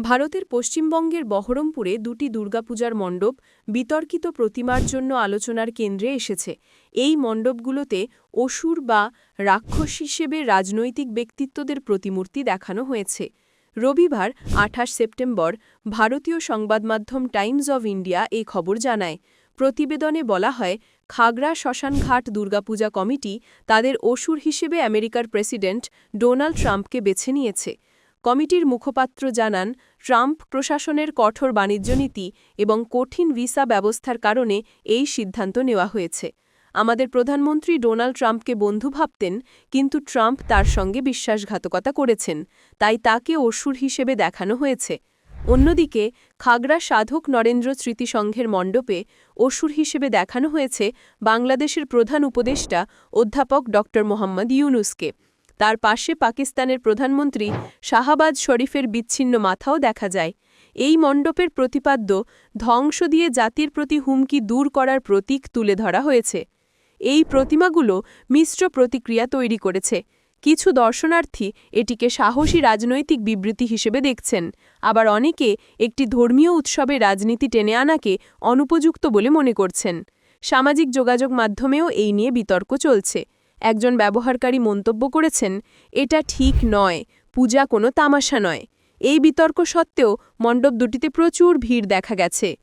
ভারতের পশ্চিমবঙ্গের বহরমপুরে দুটি দুর্গাপূজার মণ্ডপ বিতর্কিত প্রতিমার জন্য আলোচনার কেন্দ্রে এসেছে। এই মণ্ডপগুলোতে অসুর বা রাক্ষস হিসেবে রাজনৈতিক ব্যক্তিত্বদের প্রতিমূর্তি দেখানো হয়েছে। রবিবার, আঠাশ সেপ্টেম্বর, ভারতীয় সংবাদমাধ্যম টাইমস অব ইন্ডিয়া এই খবর জানায়। প্রতিবেদনে বলা হয়, খাগড়া শ্মশানঘাট দুর্গাপূজা কমিটি তাদের অসুর হিসেবে আমেরিকার প্রেসিডেন্ট ডোনাল্ড ট্রাম্পকে বেছে নিয়েছে। কমিটির মুখপাত্র জানান, ট্রাম্প প্রশাসনের কঠোর বাণিজ্য নীতি এবং কঠিন ভিসা ব্যবস্থার কারণে এই সিদ্ধান্ত নেওয়া হয়েছে। আমাদের প্রধানমন্ত্রী ডোনাল্ড ট্রাম্পকে বন্ধু ভাবতেন, কিন্তু ট্রাম্প তার সঙ্গে বিশ্বাসঘাতকতা করেছেন, তাই তাকে অসুর হিসেবে দেখানো হয়েছে। অন্যদিকে, খাগড়া সাধক নরেন্দ্র স্মৃতিসংঘের মণ্ডপে অসুর হিসেবে দেখানো হয়েছে বাংলাদেশের প্রধান উপদেষ্টা অধ্যাপক ড মোহাম্মদ ইউনুসকে। তার পাশে পাকিস্তানের প্রধানমন্ত্রী শাহাবাজ শরীফের বিচ্ছিন্ন মাথাও দেখা যায়। এই মণ্ডপের প্রতিপাদ্য ধ্বংস দিয়ে জাতির প্রতি হুমকি দূর করার প্রতীক তুলে ধরা হয়েছে। এই প্রতিমাগুলো মিশ্র প্রতিক্রিয়া তৈরি করেছে। কিছু দর্শনার্থী এটিকে সাহসী রাজনৈতিক বিবৃতি হিসেবে দেখছেন। আবার অনেকে একটি ধর্মীয় উৎসবে রাজনীতি টেনে আনাকে অনুপযুক্ত বলে মনে করছেন। সামাজিক যোগাযোগ মাধ্যমেও এই নিয়ে বিতর্ক চলছে। একজন ব্যবহারকারী মন্তব্য করেছেন, এটা ঠিক নয়, পূজা কোনো তামাশা নয়। এই বিতর্ক সত্ত্বেও মণ্ডপ দুটিতে প্রচুর ভিড় দেখা গেছে।